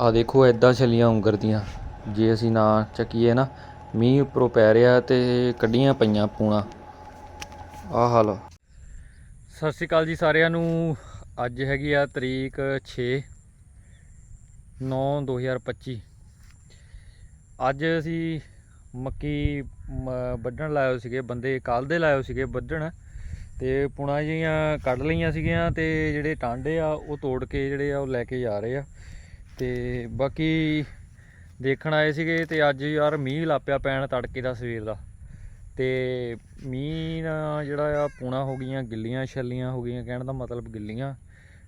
ਆ ਦੇਖੋ ਐਦਾਂ ਛਲੀਆਂ ਉਂਗਰਦੀਆਂ ਜੇ ਅਸੀਂ ਨਾ ਚੱਕੀਏ ਨਾ, ਮੀਂਹ ਉੱਪਰੋਂ ਪੈ ਰਿਹਾ ਤੇ ਕੱਢੀਆਂ ਪਈਆਂ ਪੂਣਾ। ਆ ਹਾਲ ਸਤਿ ਸ਼੍ਰੀ ਅਕਾਲ ਜੀ ਸਾਰਿਆਂ ਨੂੰ। ਅੱਜ ਹੈਗੀ ਆ ਤਰੀਕ 6 9 2025 ਅੱਜ ਅਸੀਂ ਮੱਕੀ ਮ- ਵੱਢਣ ਲਾਇਓ ਸੀਗੇ। ਬੰਦੇ ਕੱਲ੍ਹ ਦੇ ਲਾਏ ਸੀਗੇ ਵੱਢਣ। ਤੇ ਪੁਣਾ ਜੀਆਂ ਕੱਢ ਲਈਆਂ ਸੀਗੀਆਂ ਤੇ ਜਿਹੜੇ ਟਾਂਡੇ ਆ, ਉਹ ਤੋੜ ਕੇ ਜਿਹੜੇ ਆ, ਉਹ ਲੈ ਕੇ ਜਾ ਰਹੇ ਆ। ਤੇ ਬਾਕੀ ਦੇਖਣ ਆਏ ਸੀਗੇ ਤੇ ਅੱਜ ਯਾਰ ਮੀਂਹ ਲਾਪਿਆ ਪੈਣ ਤੜਕੇ ਦਾ ਸਵੇਰ ਦਾ। ਤੇ ਮੀਂਹ ਨਾਲ ਜਿਹੜਾ ਆ ਪੂਣਾ ਹੋ ਗਈਆਂ, ਗਿੱਲੀਆਂ ਛੱਲੀਆਂ ਹੋ ਗਈਆਂ, ਕਹਿਣ ਦਾ ਮਤਲਬ ਗਿੱਲੀਆਂ।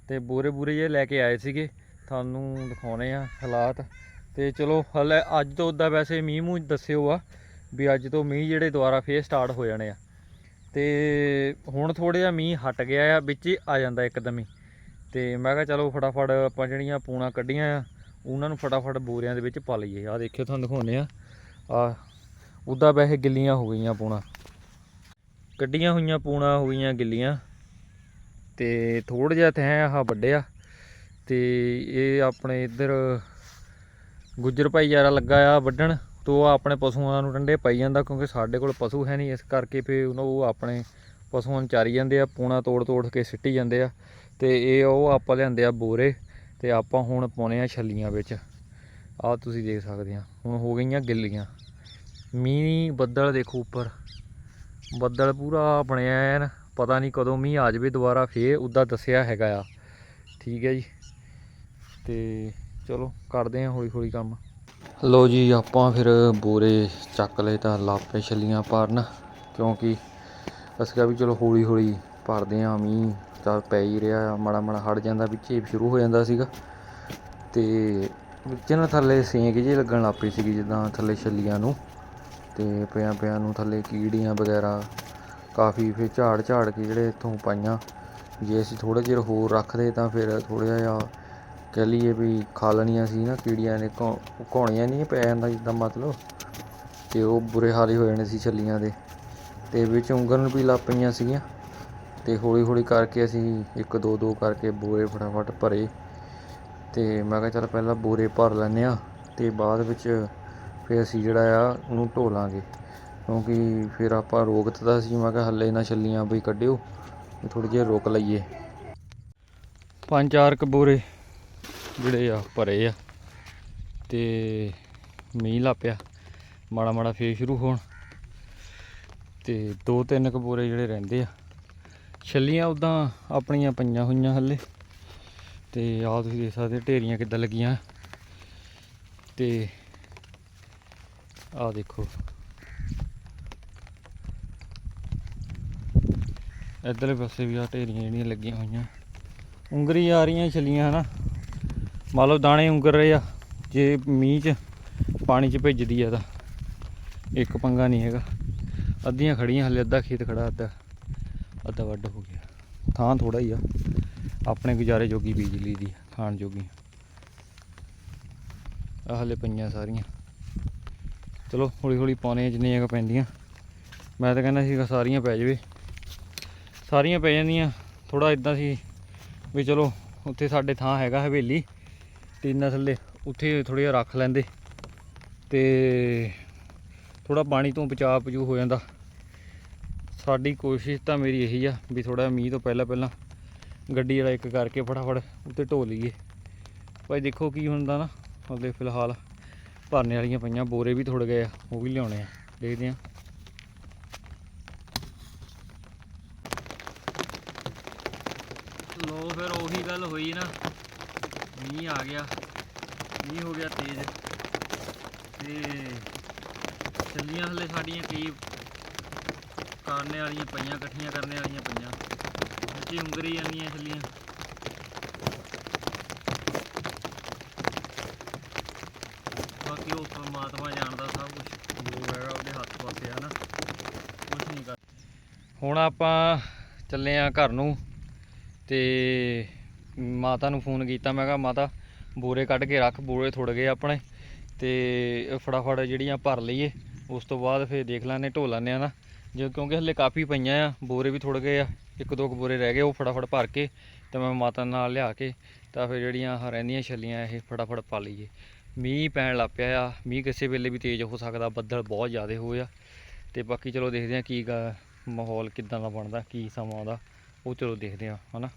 ਤੇ ਬੋਰੇ ਬੂਰੇ ਜੇ ਲੈ ਕੇ ਆਏ ਸੀਗੇ। ਤੁਹਾਨੂੰ ਦਿਖਾਉਣੇ ਆ ਹਾਲਾਤ। ਤੇ ਚਲੋ, ਹਲੇ ਅੱਜ ਤੋਂ ਉਦਾਂ ਵੈਸੇ ਮੀਂਹ ਮੂੰਹ ਦੱਸਿਓ ਆ ਵੀ ਅੱਜ ਤੋਂ ਮੀਂਹ ਜਿਹੜੇ ਦੁਬਾਰਾ ਫੇਰ ਸਟਾਰਟ ਹੋ ਜਾਣੇ ਆ। ਤੇ ਹੁਣ ਥੋੜ੍ਹਾ ਜਿਹਾ ਮੀਂਹ ਹਟ ਗਿਆ ਆ, ਵਿੱਚ ਹੀ ਆ ਜਾਂਦਾ ਇੱਕਦਮ ਹੀ। ਤੇ ਮੈਂ ਕਿਹਾ ਚਲੋ ਫਟਾਫਟ ਆਪਾਂ ਜਿਹੜੀਆਂ ਪੂਣਾ ਕੱਢੀਆਂ ਆ, ਉਹਨਾਂ ਨੂੰ ਫਟਾਫਟ ਬੋਰਿਆਂ ਦੇ ਵਿੱਚ ਪਾ ਲਈਏ। ਆ ਦੇਖਿਓ ਤੁਹਾਨੂੰ ਦਿਖਾਉਂਦੇ ਆ। ਆ ਉੱਦਾਂ ਵੈਸੇ ਗਿੱਲੀਆਂ ਹੋ ਗਈਆਂ ਪੂਣਾ। ਕੱਢੀਆਂ ਹੋਈਆਂ ਪੂਣਾ ਹੋ ਗਈਆਂ ਗਿੱਲੀਆਂ। ਤੇ ਥੋੜਾ ਜਿਹਾ ਤੈਂ ਆਹ ਵੱਡਿਆ ਤੇ ਇਹ ਆਪਣੇ ਇੱਧਰ ਗੁੱਜਰ ਭਾਈਚਾਰਾ ਲੱਗਾ ਆ ਵੱਢਣ। ਤੋ ਆਪਣੇ ਪਸ਼ੂਆਂ ਨੂੰ ਡੰਡੇ ਪਾਈ ਜਾਂਦਾ ਕਿਉਂਕਿ ਸਾਡੇ ਕੋਲ ਪਸ਼ੂ ਹੈ ਨਹੀਂ। ਇਸ ਕਰਕੇ ਫੇ ਉਹ ਆਪਣੇ ਪਸ਼ੂਆਂ ਨੂੰ ਚਾਰੀ ਜਾਂਦੇ ਆ, ਪੂਣਾ ਤੋੜ ਤੋੜ ਕੇ ਸਿੱਟੀ ਜਾਂਦੇ ਆ। ਤੇ ਇਹ ਉਹ ਆਪਾਂ ਲਿਆਂਦੇ ਆ ਬੋਰੇ ਤੇ ਆਪਾਂ ਹੁਣ ਪਾਉਣੇ ਆ ਛੱਲੀਆਂ ਵਿੱਚ। ਆਹ ਤੁਸੀਂ ਦੇਖ ਸਕਦੇ ਆ, ਹੁਣ ਹੋ ਗਈਆਂ ਗਿੱਲੀਆਂ। ਮੀਂਹ ਬੱਦਲ ਦੇਖੋ ਉੱਪਰ। ਬੱਦਲ ਪੂਰਾ ਬਣਿਆ ਐਨ, ਪਤਾ ਨਹੀਂ ਕਦੋਂ ਮੀਂਹ ਆ ਜਾਵੇ ਦੁਬਾਰਾ ਫੇਰ ਉੱਦਾਂ ਦੱਸਿਆ ਹੈਗਾ ਆ। ਠੀਕ ਹੈ ਜੀ। ਤੇ ਚਲੋ ਕਰਦੇ ਆ ਹੌਲੀ ਹੌਲੀ ਕੰਮ। ਲੋ ਜੀ, ਆਪਾਂ ਫਿਰ ਬੋਰੇ ਚੱਕ ਲਏ ਤਾਂ ਲਾਪੇ ਛੱਲੀਆਂ ਪਾਰਨ ਕਿਉਂਕਿ ਅਸੀਂ ਕਿਹਾ ਵੀ ਚਲੋ ਹੌਲੀ ਹੌਲੀ ਭਰਦੇ ਆ ਮੀਂਹ। ਤਾਂ ਪੈ ਹੀ ਰਿਹਾ, ਮਾੜਾ ਮਾੜਾ ਹਟ ਜਾਂਦਾ, ਵਿੱਚ ਹੀ ਸ਼ੁਰੂ ਹੋ ਜਾਂਦਾ ਸੀਗਾ। ਤੇ ਵਿੱਚ ਨਾ ਥੱਲੇ ਸੇਂਕ ਜਿਹੀ ਲੱਗਣ ਲੱਗ ਪਈ ਸੀਗੀ, ਜਿੱਦਾਂ ਥੱਲੇ ਛੱਲੀਆਂ ਨੂੰ। ਤੇ ਪਿਆਂ ਪਿਆਂ ਨੂੰ ਥੱਲੇ ਕੀੜੀਆਂ ਵਗੈਰਾ, ਕਾਫੀ ਫਿਰ ਝਾੜ ਝਾੜ ਕੇ ਜਿਹੜੇ ਇੱਥੋਂ ਪਾਈਆਂ। ਜੇ ਅਸੀਂ ਥੋੜਾ ਚਿਰ ਹੋਰ ਰੱਖਦੇ ਤਾਂ ਫਿਰ ਥੋੜਾ ਜਿਹਾ ਕਹਿ ਲਈਏ ਵੀ ਖਾ ਲੈਣੀਆਂ ਸੀ ਨਾ ਕੀੜੀਆਂ ਨੇ, ਘੌ- ਘੌਣੀਆਂ ਨਹੀਂ ਪੈ ਜਾਂਦਾ ਜਿੱਦਾਂ ਮਤਲਬ। ਤੇ ਉਹ ਬੁਰੇ ਹਾਲ ਹੀ ਹੋ ਜਾਣੇ ਸੀ ਛੱਲੀਆਂ ਦੇ। ਤੇ ਵਿੱਚ ਉਂਗਲ ਵੀ ਲੱਗ ਪਈਆਂ ਸੀਗੀਆਂ। ਤੇ ਹੌਲੀ ਹੌਲੀ ਕਰਕੇ ਅਸੀਂ ਇੱਕ ਦੋ ਦੋ ਕਰਕੇ ਬੋਰੇ ਫਟਾਫਟ ਭਰੇ ਤੇ ਮੈਂ ਕਿਹਾ ਚੱਲ ਪਹਿਲਾਂ ਬੋਰੇ ਭਰ ਲੈਂਦੇ ਆ ਤੇ ਬਾਅਦ ਵਿੱਚ ਫਿਰ ਅਸੀਂ ਜਿਹੜਾ ਆ ਉਹਨੂੰ ਢੋ ਲਾਂਗੇ। ਕਿਉਂਕਿ ਫਿਰ ਆਪਾਂ ਰੋਕ ਦਿੱਤਾ ਸੀ, ਮੈਂ ਕਿਹਾ ਹੱਲੇ ਨਾ ਛੱਲੀਆਂ ਬਈ ਕੱਢਿਓ ਥੋੜੀ ਜਿਹੀ ਰੋਕ ਲਈਏ। ਪੰਜ ਚਾਰ ਕੁ ਬੋਰੇ ਜਿਹੜੇ ਆ ਭਰੇ ਆ ਤੇ ਮੀਂਹ ਲਾਪਿਆ ਮਾੜਾ ਮਾੜਾ ਫੇਰ ਸ਼ੁਰੂ ਹੋਣ ਤੇ ਦੋ ਤਿੰਨ ਕੁ ਬੋਰੇ ਜਿਹੜੇ ਰਹਿੰਦੇ ਆ। ਛੱਲੀਆਂ ਉਦਾਂ ਆਪਣੀਆਂ ਪਈਆਂ ਹੋਈਆਂ ਹੱਲੇ। ਤੇ ਆਹ ਤੁਸੀਂ ਦੇਖ ਸਕਦੇ ਢੇਰੀਆਂ ਕਿੱਦਾਂ ਲੱਗੀਆਂ। ਤੇ ਆਹ ਦੇਖੋ। ਇੱਧਰਲੇ ਪਾਸੇ ਵੀ ਆ ਢੇਰੀਆਂ ਜਿਹੜੀਆਂ ਲੱਗੀਆਂ ਹੋਈਆਂ। ਉਂਗਰੀ ਆ ਰਹੀਆਂ ਛੱਲੀਆਂ, ਹਨਾ। ਮੰਨ ਲਓ ਦਾਣੇ ਉਂਗਰ ਰਹੇ ਆ। ਜੇ ਮੀਂਹ 'ਚ ਪਾਣੀ 'ਚ ਭਿੱਜਦੀ ਆ ਤਾਂ ਇੱਕ ਪੰਗਾ ਨਹੀਂ ਹੈਗਾ। ਅੱਧੀਆਂ ਖੜੀਆਂ ਹਲੇ ਅੱਧਾ ਖੇਤ ਖੜਾ ਅੱਧਾ। ਅੱਧਾ ਵੱਢ ਹੋ ਗਿਆ। ਥਾਂ ਥੋੜਾ ਹੀ ਆ। ਆਪਣੇ ਗੁਜ਼ਾਰੇ ਜੋਗੀ ਬੀਜ ਲਈ ਦੀ, ਖਾਣ ਜੋਗੀ। ਆ ਹਲੇ ਪਈਆਂ ਸਾਰੀਆਂ। ਚਲੋ ਹੌਲੀ ਹੌਲੀ ਪਾਉਣੇ ਜਿੰਨੀਆਂ ਕੁ ਪੈਂਦੀਆਂ। ਮੈਂ ਤਾਂ ਕਹਿੰਦਾ ਸੀਗਾ ਸਾਰੀਆਂ ਪੈ ਜਾਵੇ। ਸਾਰੀਆਂ ਪੈ ਜਾਂਦੀਆਂ। ਥੋੜਾ ਇਦਾਂ ਸੀ ਵੀ ਚਲੋ, ਉੱਥੇ ਸਾਡੇ ਥਾਂ ਹੈਗਾ ਹਵੇਲੀ। ਟੀਨਾ ਥੱਲੇ ਉੱਥੇ ਥੋੜ੍ਹਾ ਜਿਹਾ ਰੱਖ ਲੈਂਦੇ। ਤੇ ਥੋੜਾ ਪਾਣੀ ਤੋਂ ਬਚਾਅ ਪਜੂ ਹੋ ਜਾਂਦਾ। ਸਾਡੀ ਕੋਸ਼ਿਸ਼ ਤਾਂ ਮੇਰੀ ਇਹੀ ਆ ਵੀ ਥੋੜਾ ਮੀਂਹ ਤੋਂ ਪਹਿਲਾਂ ਪਹਿਲਾਂ ਗੱਡੀ ਵਾਲਾ ਇੱਕ ਕਰਕੇ ਫਟਾਫਟ ਉੱਤੇ ਢੋ ਲਈਏ। ਭਾਈ ਦੇਖੋ ਕੀ ਹੁੰਦਾ ਨਾ, ਹਲੇ ਫਿਲਹਾਲ ਭਰਨੇ ਵਾਲੀਆਂ ਪਈਆਂ, ਬੋਰੇ ਵੀ ਥੋੜ ਗਏ ਆ, ਉਹ ਵੀ ਲਿਆਉਣੇ ਆ, ਦੇਖਦੇ ਆ ਲੋ ਫਿਰ ਉਹੀ ਗੱਲ ਹੋਈ ਨਾ, ਮੀਂਹ ਆ ਗਿਆ, ਮੀਂਹ ਹੋ ਗਿਆ ਤੇਜ਼। ਤੇ ਚੱਲੀਆਂ ਹਲੇ ਸਾਡੀਆਂ ਕਈ ਕਰਨੇ ਵਾਲੀਆਂ ਪਈਆਂ, ਇਕੱਠੀਆਂ ਕਰਨੇ ਵਾਲੀਆਂ ਪਈਆਂ। ਉੱਚੀ ਉਂਗਰੀ ਜਾਂਦੀਆਂ ਚੱਲੀਆਂ ਬਾਕੀ ਉਹ ਪਰਮਾਤਮਾ ਜਾਣਦਾ ਸਭ ਕੁਝ ਜੋ ਹੈਗਾ ਉਹਦੇ ਹੱਥ ਪਾਸੇ, ਹੈ ਨਾ। ਕੁਝ ਨਹੀਂ ਕਰ ਹੁਣ ਆਪਾਂ ਚੱਲੇ ਆ ਘਰ ਨੂੰ ਤੇ ਮਾਤਾ ਨੂੰ ਫੋਨ ਕੀਤਾ, ਮੈਂ ਕਿਹਾ ਮਾਤਾ ਬੋਰੇ ਕੱਢ ਕੇ ਰੱਖ, ਬੋਰੇ ਥੁੜ ਗਏ ਆਪਣੇ ਤੇ ਫਟਾਫਟ ਜਿਹੜੀਆਂ ਭਰ ਲਈਏ, ਉਸ ਤੋਂ ਬਾਅਦ ਫਿਰ ਦੇਖ ਲੈਣੇ ਢੋ ਲੈਂਦੇ ਆ ਨਾ। ਜੇ ਕਿਉਂਕਿ ਹਲੇ ਕਾਫੀ ਪਈਆਂ ਆ, ਬੋਰੇ ਵੀ ਥੁੜ ਗਏ ਆ, ਇੱਕ ਦੋ ਕੁ ਬੋਰੇ ਰਹਿ ਗਏ, ਉਹ ਫਟਾਫਟ ਭਰ ਕੇ ਤੇ ਮੈਂ ਮਾਤਾ ਨਾਲ ਲਿਆ ਕੇ ਤਾਂ ਫਿਰ ਜਿਹੜੀਆਂ ਆਹ ਰਹਿੰਦੀਆਂ ਛੱਲੀਆਂ ਇਹ ਫਟਾਫਟ ਪਾ ਲਈਏ। ਮੀਂਹ ਪੈਣ ਲੱਗ ਪਿਆ ਆ, ਮੀਂਹ ਕਿਸੇ ਵੇਲੇ ਵੀ ਤੇਜ਼ ਹੋ ਸਕਦਾ, ਬੱਦਲ ਬਹੁਤ ਜ਼ਿਆਦਾ ਹੋਏ ਆ। ਤੇ ਬਾਕੀ ਚਲੋ ਦੇਖਦੇ ਆ ਕੀ ਗਾ- ਮਾਹੌਲ ਕਿੱਦਾਂ ਦਾ ਬਣਦਾ, ਕੀ ਸਮਾਂ ਦਾ, ਉਹ ਚਲੋ ਦੇਖਦੇ ਆ ਹਨਾ?